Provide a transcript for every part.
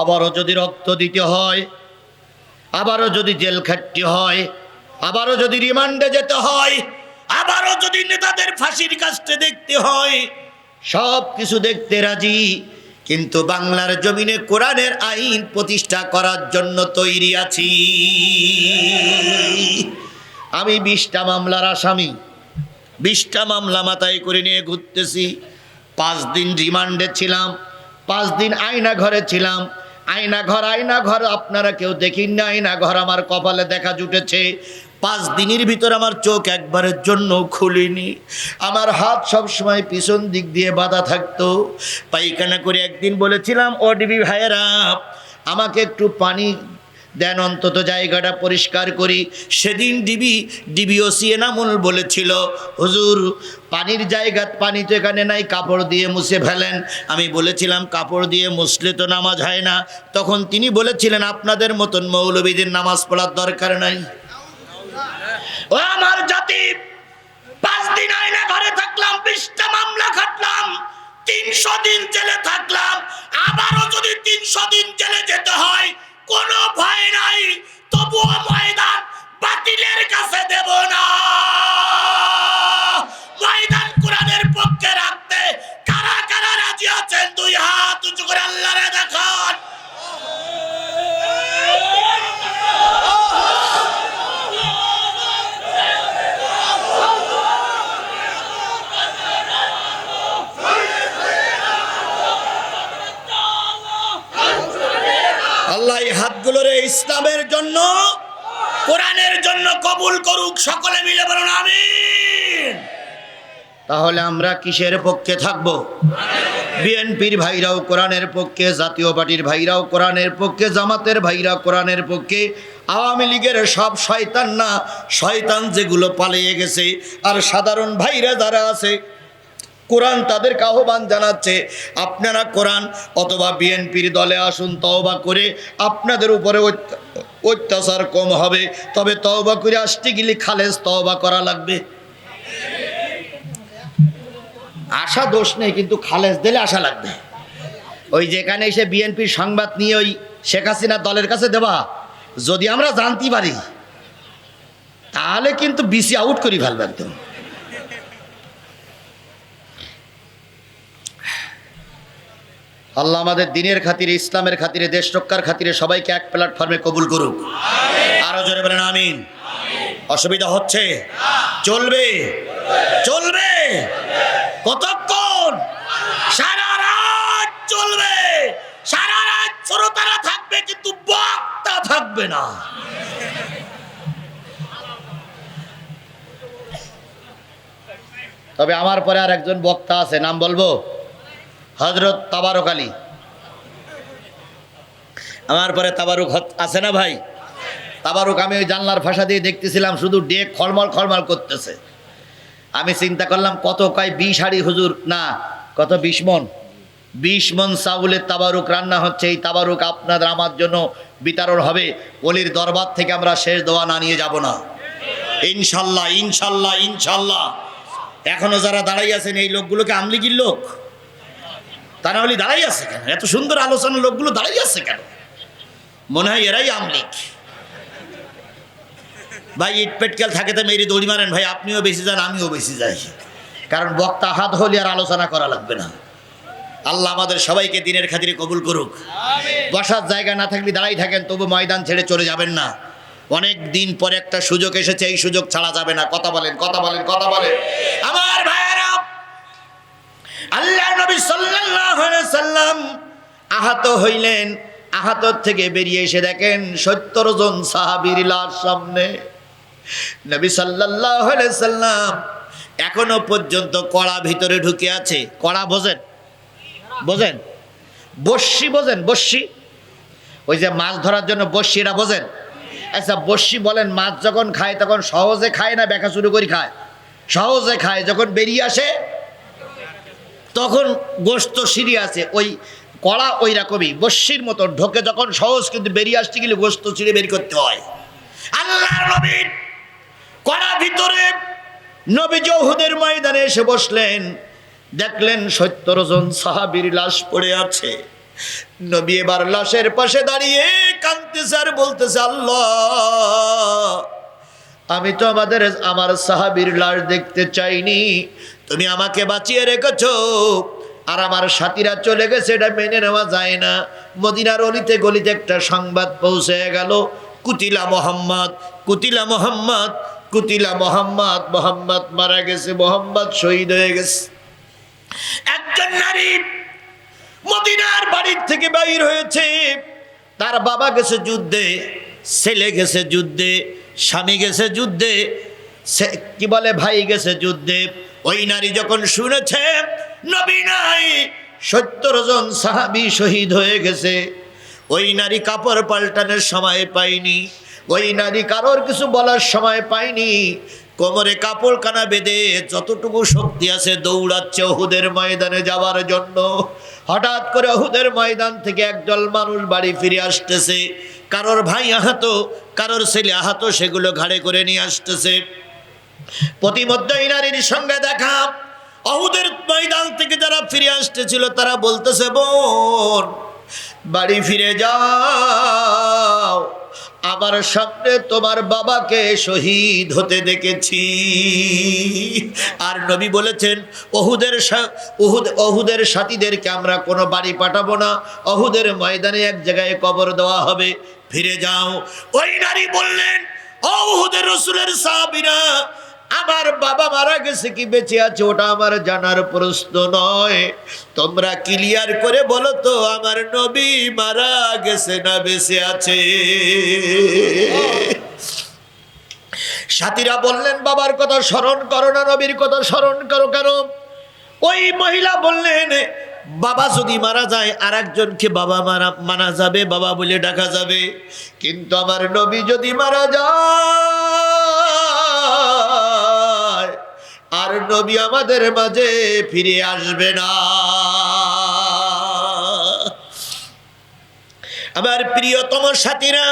আবারও যদি রক্ত দিতে হয়, আবারও যদি জেল খাটতে হয়, আবারও যদি রিমান্ডে যেতে হয়, আবারও যদি নেতাদের ফাঁসির কাজটা দেখতে হয়, সব কিছু দেখতে রাজি, কিন্তু বাংলার জমিনে কোরআনের আইন প্রতিষ্ঠা করার জন্য তৈরি আছি। আমি বিশটা মামলার আসামি, বিশটা মামলা মাথায় করে নিয়ে ঘুরতেছি, পাঁচ দিন রিমান্ডে ছিলাম, পাঁচ দিন আয়না ঘরে ছিলাম আয়না ঘর আয়না ঘর, আপনারা কেউ দেখিন না, আয়না ঘর আমার কপালে দেখা জুটেছে। পাঁচ দিনের ভিতর আমার চোখ একবারের জন্য খুলিনি। আমার হাত সব সময় পিছন দিক দিয়ে বাধা থাকতো। পাইখানা করে একদিন বলেছিলাম, ও ডিবি ভাইয়েরা, আমাকে একটু পানি দেন অন্তত জায়গাটা পরিষ্কার করি। সেদিন ডিবি, ডিবিওসি এনামুল বলেছিল, হুজুর, পানির জায়গা, পানি তো এখানে নাই, কাপড় দিয়ে মুছে ফেলেন। আমি বলেছিলাম, কাপড় দিয়ে মুছলে তো নামাজ হয় না। তখন তিনি বলেছিলেন, আপনাদের মতন মৌলবীদের নামাজ পড়ার দরকার নাই। ও আমার জাতি, পাঁচ দিন আয়না ঘরে থাকলাম, বিশটা মামলা খাটলাম, তিনশো দিন জেলে থাকলাম, আবারও যদি তিনশো দিন জেলে যেতে হয় কোনো ভয় নাই তবুও ময়দান বাতিলের কাছে কবুল করুক, সকলে মিলে বলুন, আমিন। তাহলে আমরা কিসের পক্ষে থাকব? বিএনপির ভাইরাও কোরআনের পক্ষে, জাতীয় পার্টির ভাইরাও কোরআনের পক্ষে, জামাতের ভাইরা কোরআনের পক্ষে। আওয়ামী লীগের সব শয়তান না, শয়তান যেগুলো পালিয়ে গেছে, আর সাধারণ ভাইরা যারা আছে, কোরআন তাদেরকে আহ্বান জানাচ্ছে, আপনারা কোরআন অথবা বিএনপির দলে আসুন, তওবা করে আপনাদের উপরে অত্যাচার কম হবে, তবে তওবা করে আসতে গেলে খালেজ তওবা করা লাগবে। আশা দোষ নেই, কিন্তু খালেজ দিলে আশা লাগবে। ওই যেখানে এসে বিএনপির সংবাদ নিয়ে ওই শেখ হাসিনা দলের কাছে দেবা, যদি আমরা জানতে পারি, তাহলে কিন্তু বিসি আউট করি ভালো একদম। আল্লাহ আমাদের দিনের খাতিরে, ইসলামের খাতিরে, দেশ রক্ষার খাতিরে সবাইকে এক প্ল্যাটফর্মে কবুল করুক। আরও জোরে বলেন, আমিন। অসুবিধা হচ্ছে? চলবে? চলবে। কতক্ষণ? সারা রাত চলবে। সারা রাত শ্রোতারা থাকবে, কিন্তু বক্তা থাকবে না। তবে আমার পরে আর একজন বক্তা আছে, নাম বলব? হজরত তাবারক আলী। আমার পরে তাবারুক আছে না ভাই? তাবারুক আমি ওই জানলার ভাষা দিয়ে দেখতেছিলাম, শুধু ডেক খলমল খলমল করতেছে। আমি চিন্তা করলাম, কত কয় বিশ হাড়ি হুজুর, না, কত বিশ মন? বিশ মন চাউলের তাবারুক রান্না হচ্ছে, এই তাবারুক আপনাদের আমার জন্য বিতরণ হবে। অলির দরবার থেকে আমরা শেষ দোয়া না নিয়ে যাব না। ইনশাল্লাহ ইনশাল্লাহ ইনশাল্লাহ। এখনও যারা দাঁড়াই আছেন, এই লোকগুলোকে আমলিগির লোক? তারা বলি দাঁড়াই আছে কেন? এত সুন্দর আলোচনা লোকগুলো দাঁড়াই আছে কেন? মনে হয় এরাই আমলিক ভাই ইট পেটকেল থাকে তো মেরে দড়ি মারেন ভাই আপনিও বেশি যান আমিও বেশি যাই। কারণ বক্তা হাত হলে আর আলোচনা করা লাগবে না। আল্লাহ আমাদের সবাইকে দিনের খাতিরে কবুল করুক। বসার জায়গা না থাকলে দাঁড়াই থাকেন তবু ময়দান ছেড়ে চলে যাবেন না। অনেক দিন পরে একটা সুযোগ এসেছে এই সুযোগ ছাড়া যাবে না। কথা বলেন কথা বলেন কথা বলেন। আমার ভাইয়েরা আল্লাহ নবী সাল্লাল্লাহু আলাইহি সাল্লাম আহত হইলেন। আহত থেকে বেরিয়ে এসে দেখেন সত্তর জন সাহাবীর লাশ সামনে। নবী সাল্লাল্লাহু আলাইহি সাল্লাম এখনও পর্যন্ত কড়া ভিতরে ঢুকে আছে। কড়া বোঝেন? বোঝেন? বর্ষি বোঝেন? বর্ষি ওই যে মাছ ধরার জন্য বর্ষিরা বোঝেন? আচ্ছা বর্ষি বলেন, মাছ যখন খায় তখন সহজে খায় না বেকা শুরু করে খায়? সহজে খায়, যখন বেরিয়ে আসে তখন গোস্ত সিঁড়ি আছে, ওই কড়া ওই রকমই বস্যির মতো ঢোকে, যখন সহজ কিন্তু বেরিয়ে আসতে গেলে গোস্ত ছিঁড়ে বের করতে হয়। আল্লাহ নবীর কড়া ভিতরে নবী জৌহুদের ময়দানে এসে বসলেন, দেখলেন সত্তর জন সাহাবীর লাশ পড়ে আছে। নবী এবার লাশের পাশে দাঁড়িয়ে কাঁদতেছে আর বলতেছে, আল্লাহ আমি তো আমাদের আমার সাহাবীর লাশ দেখতে চাইনি। তুমি আমাকে বাঁচিয়ে রেখেছো। আর আমার সাথীরা চলে গেছে, এটা মেনে নেওয়া যায় না। মদিনার অলিতে গলিতে একটা সংবাদ পৌঁছে গেল। কুতিলা মোহাম্মদ কুতিলা মোহাম্মদ কুতিলা মোহাম্মদ মোহাম্মদ মারা গেছে, মোহাম্মদ শহীদ হয়ে গেছে। একজন নারী মদিনার বাড়ির থেকে বাইর হয়েছে। তার বাবা গেছে যুদ্ধে। ছেলে গেছে যুদ্ধে, স্বামী গেছে যুদ্ধে, সে- কি বলে, ভাই গেছে যুদ্ধে। ওই নারী যখন শুনেছে, নবী নাই, সত্তর জন সাহাবি শহীদ হয়ে গেছে। ওই নারী কাপড় পাল্টানোর সময় পায়নি, ওই নারী কারোর কিছু বলার সময় পায়নি। কোমরে কাপড় কানা বেঁধে যতটুকু শক্তি আছে দৌড়াচ্ছে ওহুদের ময়দানে যাওয়ার জন্য। হঠাৎ করে ওহুদের ময়দান থেকে একদল মানুষ বাড়ি ফিরে আসতেছে। কারোর ভাই আহত, কারোর ছেলে আহত, সেগুলো ঘাড়ে করে নিয়ে আসতেছে। প্রতিমধ্যে এই নারীর সঙ্গে দেখা। অহুদের ময়দান থেকে যারা ফিরে আসতেছিল, তারা বলতেছে, বোন, বাড়ি ফিরে যাও। আমার সামনে তোমার বাবাকে শহীদ হতে দেখেছি। আর নবী বলেছেন, অহুদের উহুদ অহুদের সাথীদেরকে আমরা কোনো বাড়ি পাঠাবো না। অহুদের ময়দানে এক জায়গায় কবর দেওয়া হবে। ফিরে যাও। ওই নারী বললেন আমার বাবা মারা গেছে কি বেঁচে আছে ওটা আমার জানার প্রশ্ন নয়। তোমরা ক্লিয়ার করে বলো তো, আমার নবী মারা গেছে না বেঁচে আছে? সাথীরা বললেন, বাবার কথা স্মরণ করো না, নবীর কথা স্মরণ করো কেন? ওই মহিলা বললেন বাবা যদি মারা যায় আর একজনকে বাবা মারা, মানা যাবে, বাবা বলে ডাকা যাবে। কিন্তু আমার নবী যদি মারা যায়, আর নবী আমাদের মাঝে ফিরে আসবে না। আমার প্রিয়তম সাথীরা,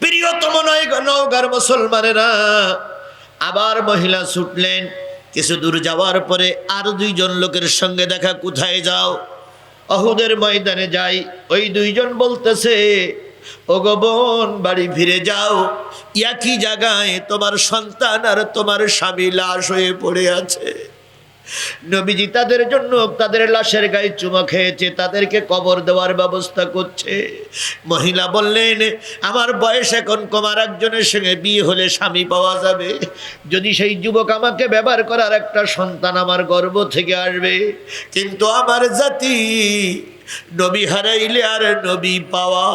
প্রিয়তম নয় নৌকার মুসলমানেরা, আবার মহিলা ছুটলেন। কিছু দূর যাওয়ার পরে আর দুইজন লোকের সঙ্গে দেখা কোথায় যাও? অহুদের ময়দানে যাই, ওই দুইজন বলতেছে ওগবন বাড়ি ফিরে যাও। একই জায়গায় তোমার সন্তান আর তোমার স্বামী লাশ হয়ে পড়ে আছে। নবীজি তাদের জন্য তাদের লাশের গায়ে চুমা খেয়েছে, তাদেরকে কবর দেওয়ার ব্যবস্থা করছে। মহিলা বললেন, আমার বয়স এখন কমার একজনের সঙ্গে বিয়ে হলে স্বামী পাওয়া যাবে। যদি সেই যুবক আমাকে ব্যবহার করার একটা সন্তান আমার গর্ব থেকে আসবে, কিন্তু আমার জাতি নবী হারাইলে আর নবী পাওয়া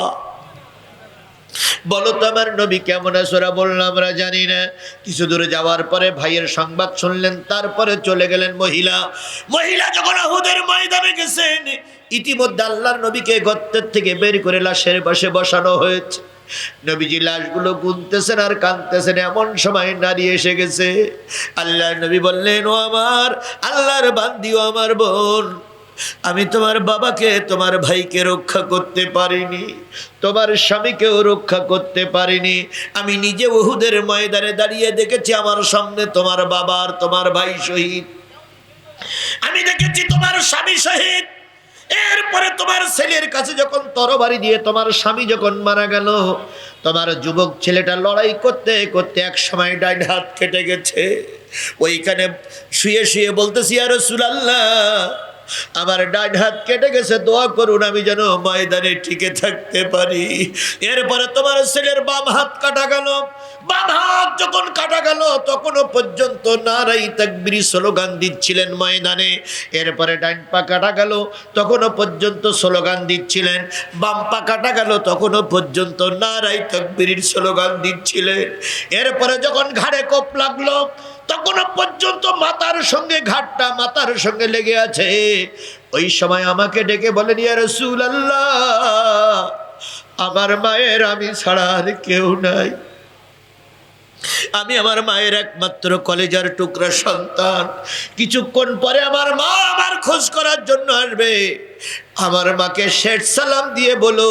বলো তো আমার নবী কেমন আছে ওরা বললাম আমরা জানি না। কিছু দূরে যাওয়ার পরে ভাইয়ের সংবাদ শুনলেন, তারপরে চলে গেলেন মহিলা। মহিলা যখন আহুদের ময়দানে গেছেন, ইতিমধ্যে আল্লাহর নবীকে গর্তের থেকে বের করে লাশের পাশে বসানো হয়েছে। নবীজি লাশগুলো গুনতেছেন আর কাঁদতেছেন, এমন সময় নারী এসে গেছে। আল্লাহর নবী বললেন, ও আমার, আল্লাহর বান্দি ও আমার বোন। আমি তোমার বাবাকে, তোমার ভাইকে রক্ষা করতে পারিনি, তোমার স্বামীকেও রক্ষা করতে পারিনি। আমি নিজে ওহুদের ময়দানে দাঁড়িয়ে দেখেছি, আমার সামনে তোমার বাবা আর তোমার ভাই শহীদ। আমি দেখেছি তোমার স্বামী শহীদ। এরপরে তোমার ছেলের কাছে যখন তরবারি দিয়ে তোমার স্বামী যখন মারা গেল, তোমার যুবক ছেলেটা লড়াই করতে করতে এক সময় ডাইন হাত কেটে গেছে। ওইখানে শুয়ে শুয়ে বলতেছি আর সুলাল্লাহ আমার ডান হাত কেটে গেছে, দোয়া করুন আমি যেন ময়দানে টিকে থাকতে পারি। এরপরে তোমার ছেলের বাম হাত কাটা গেল। বাম হাত যখন কাটা গেল, তখনও পর্যন্ত নারাই তাকবিরি স্লোগান দিচ্ছিলেন ময়দানে। এরপরে ডান পা কাটা গেল, তখনও পর্যন্ত স্লোগান দিচ্ছিলেন। বাম পা কাটা গেল, তখনও পর্যন্ত নারাই তাকবিরির স্লোগান দিচ্ছিলেন। এরপরে যখন ঘাড়ে কোপ লাগল তখনও পর্যন্ত মাতার সঙ্গে ঘাটটা মাতার সঙ্গে লেগে আছে। ওই সময় আমাকে ডেকে বলেন, ইয়া রসুল আল্লাহ আমার মায়ের আমি ছাড়া আর কেউ নাই। আমি আমার মায়ের একমাত্র কলেজার টুকরা সন্তান। কিছুক্ষণ পরে আমার মা আমার খোঁজ করার জন্য আসবে। আমার মাকে শেঠ সালাম দিয়ে বলো,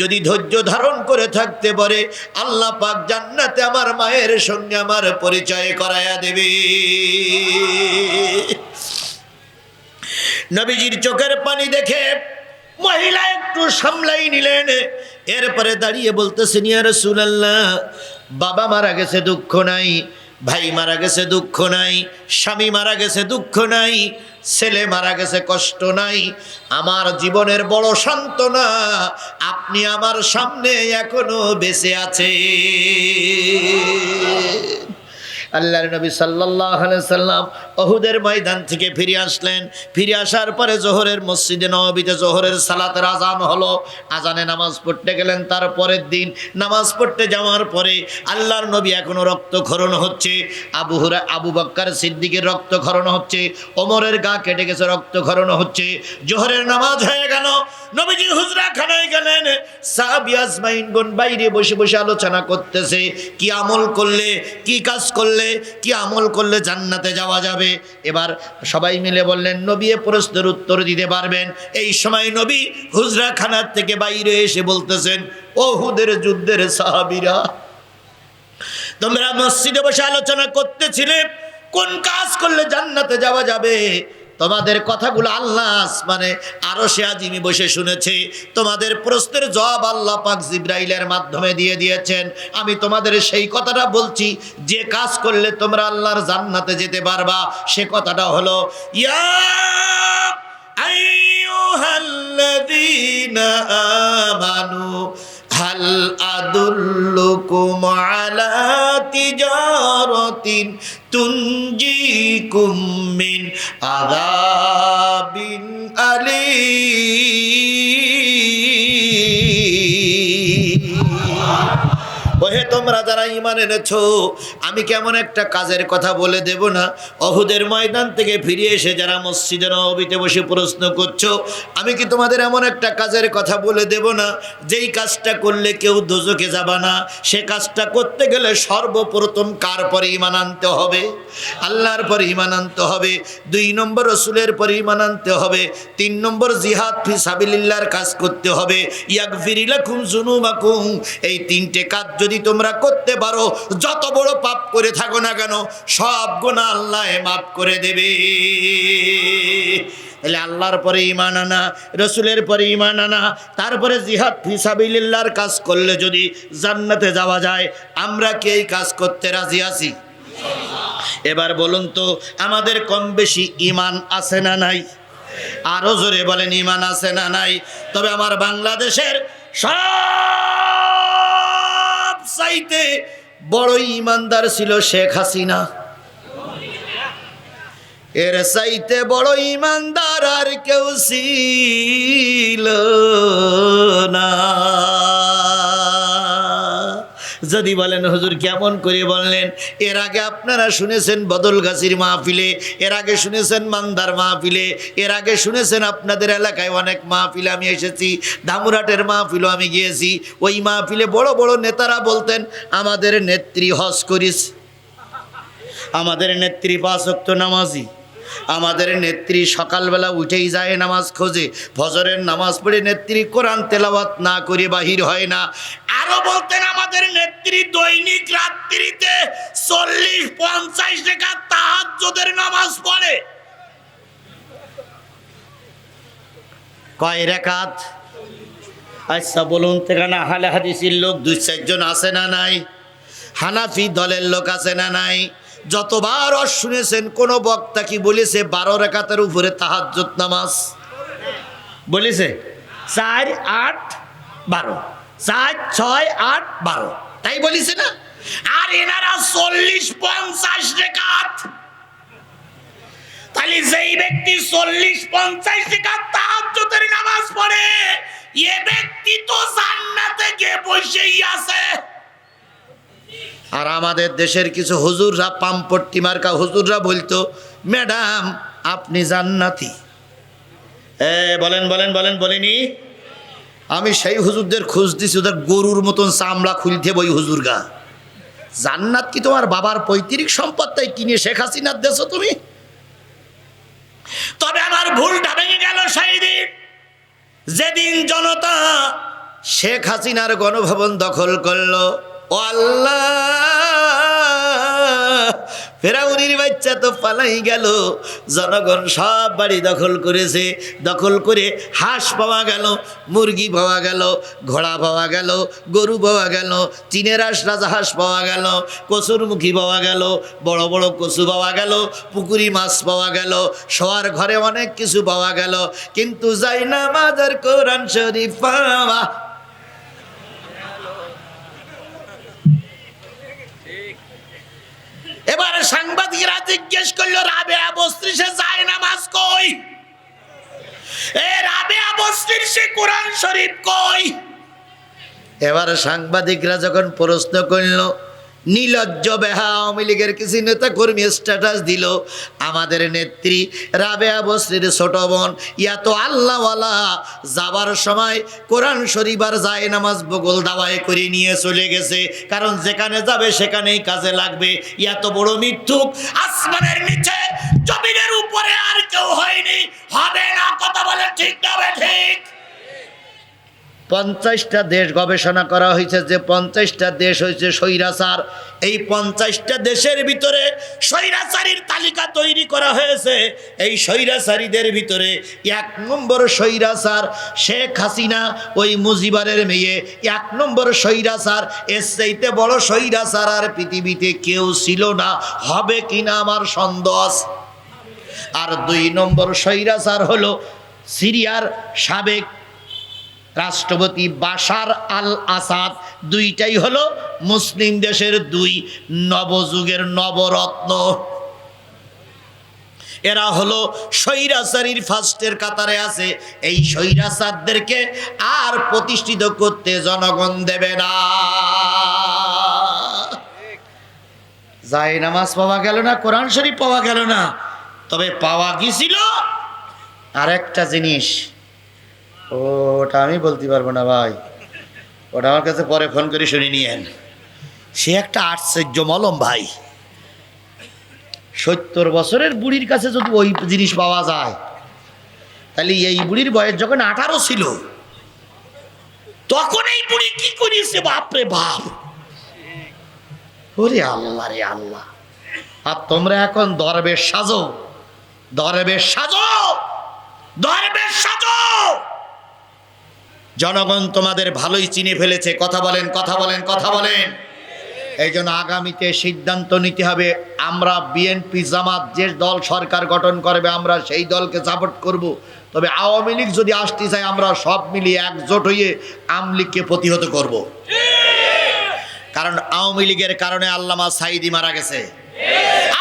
যদি ধৈর্য ধারণ করে থাকতে পারে, আল্লাহ পাক জান্নাতে আমার মায়ের সঙ্গে আমার পরিচয় করায়া দেবে। নবীজির চোখের পানি দেখে মহিলা একটু সামলাই নিলেন। এরপরে দাঁড়িয়ে বলতেছেন, ইয়া রাসূলুল্লাহ বাবা মারা গেছে দুঃখ নাই, ভাই মারা গেছে দুঃখ নাই, স্বামী মারা গেছে দুঃখ নাই, ছেলে মারা গেছে কষ্ট নাই, আমার জীবনের বড় সান্ত্বনা আপনি আমার সামনে এখনও বেঁচে আছে আল্লাহর নবী আলাইহি সাল্লাম অহুদের ময়দান থেকে ফিরে আসলেন। ফিরে আসার পরে জোহরের মসজিদে নববীতে জোহরের সালাতের আজান হলো। আজানে নামাজ পড়তে গেলেন, তার পরের দিন নামাজ পড়তে যাওয়ার পরে আল্লাহর নবী এখনও রক্তক্ষরণ হচ্ছে। আবু হুরা, আবু বক্কর সিদ্দিকের রক্তক্ষরণ হচ্ছে। ওমরের গা কেটে গেছে, রক্তক্ষরণ হচ্ছে। জোহরের নামাজ হয়ে গেল। নবীজি হুজরা খানায় গেলেন। সাহাবী আজমাইনগণ বাইরে বসে বসে আলোচনা করতেছে, কি আমল করলে, কি কাজ করলে, কি আমল করলে জান্নাতে যাওয়া যাবে? এবার সবাই মিলে বললেন, নবী এ প্রশ্নের উত্তর দিতে পারবেন। এই সময় নবী হুজরা খানার থেকে বাইরে এসে বলতেছেন, ওহুদের যুদ্ধের সাহাবীরা, তোমরা মসজিদে বসে আলোচনা করতেছিলে, কোন কাজ করলে জান্নাতে যাওয়া যাবে? তোমাদের কথাগুলো আল্লাহ মানে আরও সে আজিমি বসে শুনেছে। তোমাদের প্রশ্নের জবাব আল্লাহ পাক জিব্রাইলের মাধ্যমে দিয়ে দিয়েছেন। আমি তোমাদের সেই কথাটা বলছি, যে কাজ করলে তোমরা আল্লাহর জান্নাতে যেতে পারবা। সে কথাটা হলো, ইয়া আইয়ুহাল্লাযীনা আমানু, হাল আদুল্লুকুম আলা তিজারাতিন তুনজিকুম মিন আযাবিন তোমরা যারা ইমান এনেছো, আমি কেমন একটা কাজের কথা বলে দেব না। অহুদের ময়দান থেকে ফিরে এসে যারা মসজিদে নবীতে বসে প্রশ্ন করছ, আমি কি তোমাদের এমন একটা কাজের কথা বলে দেব না? যেই কাজটা করলে কেউ দোজকে যাবা না, সে কাজটা করতে গেলে সর্বপ্রথম কার পরে ইমান আনতে হবে? আল্লাহর পরে ইমান আনতে হবে, দুই নম্বর রসুলের পরে ইমান আনতে হবে, তিন নম্বর জিহাদ ফি সাবিলিল্লাহর কাজ করতে হবে। ইয়াক ফিরিলাকুম জুনুবাকুম এই তিনটে কাজ যদি তোমরা করতে পারো, যত বড় পাপ করে থাকো না কেন, সব গুণা আল্লাহ মাফ করে দেবে। তাহলে আল্লাহর পরে ইমান আনা, রসুলের পরে ইমান আনা, তারপরে জিহাদ ফিসাবিল্লাহর কাজ করলে যদি জান্নাতে যাওয়া যায়, আমরা কি এই কাজ করতে রাজি আছি? এবার বলুন তো, আমাদের কম বেশি ইমান আছে না নাই? আরও জোরে বলেন ইমান আছে না নাই? তবে আমার বাংলাদেশের সব চাইতে বড় ইমানদার ছিল শেখ হাসিনা। এর চাইতে বড় ইমানদার আর কেউ ছিল না। যদি বলেন, হুজুর কেমন করে বললেন? এর আগে আপনারা শুনেছেন বদল বদলগাছির মাহফিলে, এর আগে শুনেছেন মান্দার মাহফিলে, এর আগে শুনেছেন আপনাদের এলাকায় অনেক মাহফিলে আমি এসেছি ধামুরাটের মাহফিলও আমি গিয়েছি। ওই মাহফিলে বড় বড় নেতারা বলতেন, আমাদের নেত্রী হজ করিস। আমাদের নেত্রী পাঁচক্ত নামাজি। আমাদের নেত্রী সকালবেলা উঠেই যায় নামাজ খোঁজে, ফজরের নামাজ পড়ে নেত্রী কোরআন তেলাওয়াত না করে বাহির হয় না। আরও বলতেন আমাদের নেত্রী দৈনিক রাত্রিতে চল্লিশ পঞ্চাশ টাকা তাহাজ্জুদের নামাজ পড়ে। কয় রেখাত? আচ্ছা বলুন তো এখানে আহলে হাদিসির লোক দুই চারজন আছে না নাই? হানাফি দলের লোক আছে না নাই? যতবার অস শুনেছেন, কোন বক্তা কি বলেছে, বারো রেখাতের উপরে তাহাজ্জুদ নামাজ? বলেছে, চার, আট, বারো। চার, ছয়, আট, বারো। তাই বলিছে না? আর এনারা চল্লিশ, পঞ্চাশ রেখাত। তাহলে যেই ব্যক্তি চল্লিশ, পঞ্চাশ টাকা তাহাজ্জুদের নামাজ পড়ে, এ ব্যক্তি তো জান্নাতে গিয়ে বসেই আছে। আর আমাদের দেশের কিছু হুজুররা, পাম্পট্টি মার্কা হুজুররা বলতো, ম্যাডাম, আপনি জান্নাতি। এ, বলেন বলেন বলেন, বলেনি? আমি সেই হুজুরদের খোঁজ দিছি, ওদের গরুর মতন চামড়া খুলতে বই হুজুর গা জান্নাত কি তোমার বাবার পৈতৃক সম্পদ? তাই কিনে শেখ হাসিনার দেশো তুমি? তবে আমার ভুলটা ভেঙে গেল সেই দিন। যেদিন জনতা শেখ হাসিনার গণভবন দখল করল ও আল্লাহ, ফেরাউনির বাচ্চা তো পালাই গেল। জনগণ সব বাড়ি দখল করেছে। দখল করে হাঁস পাওয়া গেল, মুরগি পাওয়া গেল, ঘোড়া পাওয়া গেল, গরু পাওয়া গেল, চীনের হাঁস পাওয়া গেল কচুরমুখী পাওয়া গেল, বড় বড় কচু পাওয়া গেল, পুকুরি মাছ পাওয়া গেল, শোয়ার ঘরে অনেক কিছু পাওয়া গেল। কিন্তু যাই না মাদার কোরআন শরীফ পাওয়া। এবারে সাংবাদিকরা জিজ্ঞেস করল, রাবে আবস্ত্রী সে যায় নামাজ কই? এ রাবে আবস্ত্রীর সে কোরআন শরীফ কই? এবারে সাংবাদিকরা যখন প্রশ্ন করল নীলজ্জ বেহা আওয়ামী লীগের কিছু নেতা কর্মী স্ট্যাটাস দিল। আমাদের নেত্রী রাবেয়া বস্রির ছোট বোন ইয়া তো আল্লাহওয়ালা যাবার সময় কোরআন শরীফার যায় নামাজ বগল দাওয়াই করে নিয়ে চলে গেছে। কারণ যেখানে যাবে সেখানেই কাজে লাগবে। ইয়া তো বড় মিথ্যুক। আসমানের নিচে, জমিনের উপরে আর কেউ হয়নি। হবে না, কথা বলে ঠিক না ঠিক। পঞ্চাশটা দেশ গবেষণা করা হয়েছে যে পঞ্চাশটা দেশ হয়েছে স্বৈরাচার। এই পঞ্চাশটা দেশের ভিতরে স্বৈরাচারীর তালিকা তৈরি করা হয়েছে। এই স্বৈরাচারীদের ভিতরে এক নম্বর স্বৈরাচার শেখ হাসিনা, ওই মুজিবারের মেয়ে। এক নম্বর স্বৈরাচার, এর চাইতে বড় স্বৈরাচার আর পৃথিবীতে কেউ ছিল না। হবে কিনা আমার সন্দেহ আর দুই নম্বর স্বৈরাচার হলো সিরিয়ার সাবেক রাষ্ট্রপতি বাশার আল আসাদ দুইটাই হলো মুসলিম দেশের দুই নবযুগের নবরত্ন। এরা হলো স্বৈরাচারীর ফার্স্টের কাতারে আছে, এই স্বৈরাচারদেরকে আর প্রতিষ্ঠিত করতে জনগণ দেবে না। যায় নামাজ পাওয়া গেল না, কোরআন শরীফ পাওয়া গেল না, তবে পাওয়া গিয়েছিল আর একটা জিনিস। ওটা আমি বলতে পারব না ভাই। ওটা আমার কাছে পরে ফোন করে শুনে নিয়েন। সে একটা আশ্চর্য মলম ভাই। সত্তর বছরের বুড়ির কাছে যদি ওই জিনিস পাওয়া যায়, তাহলে এই বুড়ির বয়স যখন আঠারো ছিল, তখন এই বুড়ি কি করিয়েছে? বাপরে বাপ। ওরে আল্লাহ রে আল্লাহ। আর তোমরা এখন দরবেশ সাজো। দরবেশ সাজো। দরবেশ সাজো। জনগণ তোমাদের ভালোই চিনে ফেলেছে। কথা বলেন কথা বলেন কথা বলেন। এই জন্য আগামীতে সিদ্ধান্ত নিতে হবে, আমরা বিএনপি জামাত যে দল সরকার গঠন করবে, আমরা সেই দলকে সাপোর্ট করব। তবে আওয়ামী লীগ যদি আসতে চায়, আমরা সব মিলিয়ে একজোট হয়ে আওয়ামী লীগকে প্রতিহত করব। কারণ আওয়ামী লীগের কারণে আল্লামা সাইদি মারা গেছে।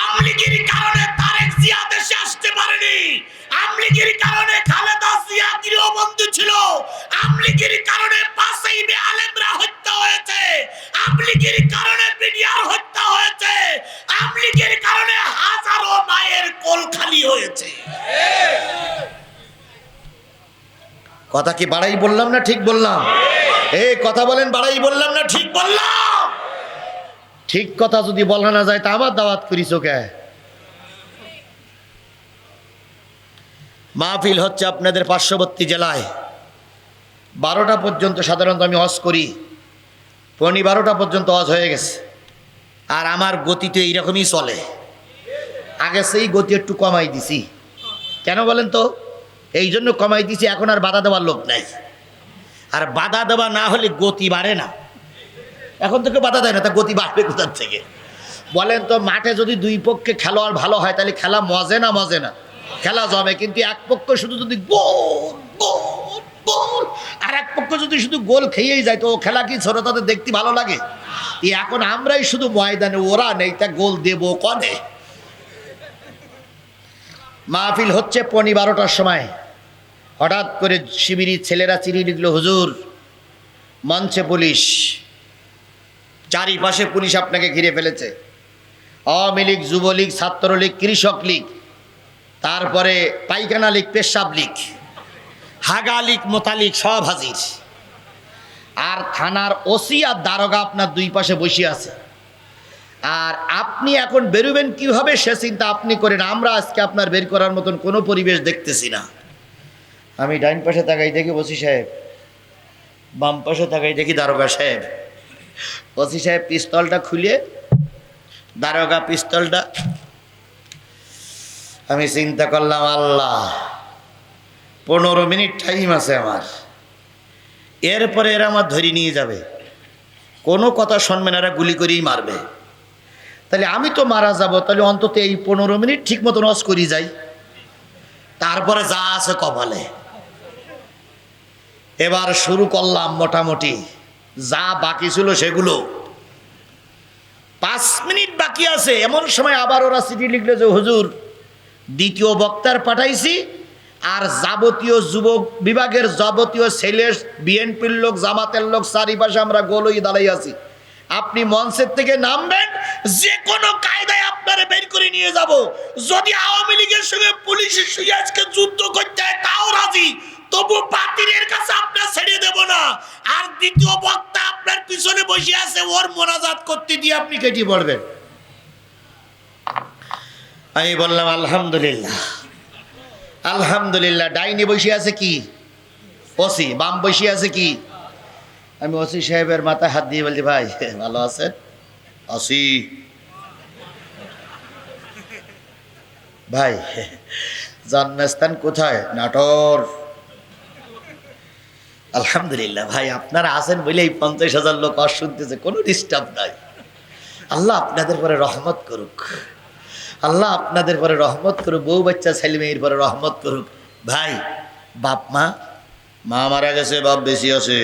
আওয়ামী লীগের দেশে আসতে পারেনি। আওয়ামী লীগের কারণে খালেদা জিয়া গৃহবন্দী ছিল। আওয়ামী লীগের কারণে পাশেই আলেমরা হত্যা হয়েছে। আওয়ামী লীগের কারণে বিডিআর হত্যা হয়েছে। আওয়ামী লীগের কারণে হাজারো মায়ের কোল খালি হয়েছে। কথা কি বাড়াই বললাম না ঠিক বললাম? এই কথা বলেন বাড়াই বললাম না ঠিক বললাম? ঠিক কথা যদি বলা না যায় তা আবার দাওয়াত করিস কে মাহফিল হচ্ছে আপনাদের পার্শ্ববর্তী জেলায়। বারোটা পর্যন্ত সাধারণত আমি হজ করি। পনি বারোটা পর্যন্ত হজ হয়ে গেছে। আর আমার গতি তো এইরকমই চলে। আগে সেই গতি একটু কমাই দিছি। কেন বলেন তো? এই জন্য কমাই দিছি, এখন আর বাধা দেওয়ার লোক নাই। আর বাধা দেওয়া না হলে গতি বাড়ে না। এখন থেকে বাধা দেয় না, তা গতি বাড়বে কোথার থেকে? বলেন তো, মাঠে যদি দুই পক্ষে খেলোয়াড় ভালো হয়, তাহলে খেলা মজে না মজে না? খেলা জমে, কিন্তু এক পক্ষ শুধু যদি গোল গোল গোল, আর এক পক্ষ যদি শুধু গোল খেয়েই যায়, তো ও খেলা কি ছোট তাদের দেখতে ভালো লাগে? এখন আমরাই শুধু ময়দানে, ওরা নেই, তা গোল দেবো কনে মাহফিল হচ্ছে পনি বারোটার সময়। হঠাৎ করে শিবিরি ছেলেরা চিনি লিখল, হুজুর, মঞ্চে পুলিশ, চারিপাশে পুলিশ আপনাকে ঘিরে ফেলেছে। আওয়ামী লীগ, যুবলীগ, ছাত্রলীগ, কৃষক লীগ তারপরে পাইখানা লীগ, পেশাব লীগ, হাগা লীগ মোতালিক সব হাজির। আর থানার ওসি আর দারোগা আপনার দুই পাশে বসে আছে। আর আপনি এখন বেরোবেন কীভাবে সে চিন্তা আপনি করেন, আমরা আজকে আপনার বের করার মতন কোনো পরিবেশ দেখতেছি না। আমি ডাইন পাশে তাকাই দেখি ওসি সাহেব, বাম পাশে তাকাই দেখি দারোগা সাহেব। ওসি সাহেব পিস্তলটা খুলে, দারোগা পিস্তলটা আমি চিন্তা করলাম, আল্লাহ, পনেরো মিনিট টাইম আছে আমার। এরপরে এরা আমার ধরে নিয়ে যাবে। কোনো কথা শুনবে না, এরা গুলি করেই মারবে। তাহলে আমি তো মারা যাব, তাহলে অন্তত এই পনেরো মিনিট ঠিক মতো নস করি যাই। তারপরে যা আছে কপালে। এবার শুরু করলাম মোটামুটি। যা বাকি ছিল সেগুলো। পাঁচ মিনিট বাকি আছে। এমন সময় আবার ওরা চিঠি লিখলো যে, হুজুর দ্বিতীয় বক্তার পাঠাইছি। আর যাবতীয় যুবক বিভাগের যাবতীয় ছেলে বিএনপির লোক, জামাতের লোক, চারিপাশে আমরা গোলই দাঁড়াই আছি। আপনি মঞ্চের থেকে নামবেন যে কোনো কায়দায় আপনারা বের করে নিয়ে যাব। যদি আওয়ামী লীগের সঙ্গে পুলিশের সঙ্গে আজকে যুদ্ধ করতে হয়, তাও রাজি। তবু বাতিলের কাছে আপনার ছেড়ে দেব না। আর দ্বিতীয় বক্তা আপনার পিছনে বসে আছে, ওর মোনাজাত করতে দিয়ে আপনি কেটে পড়বেন। আমি বললাম, আলহামদুলিল্লাহ। আলহামদুলিল্লাহ। ডাইনি বসে আছে কি? ওসি, বাম বসে আছে কি? আমি ওসি সাহেবের মাথায় হাত দিয়ে বলছি, ভাই, ভালো আছেন? ওসি। ভাই, জন্মস্থান কোথায়? নাটোর। আলহামদুলিল্লাহ, ভাই, আপনারা আছেন বলেই পঞ্চাশ হাজার লোক অস শুনতেছে কোনো ডিস্টার্ব নাই। আল্লাহ আপনাদের পরে রহমত করুক। আল্লাহ আপনাদের পরে রহমত করুক, বউ বাচ্চা, ছেলে মেয়ের পরে রহমত করুক। ভাই, বাপ, মা মা মারা গেছে, বাপ বেশি আছে।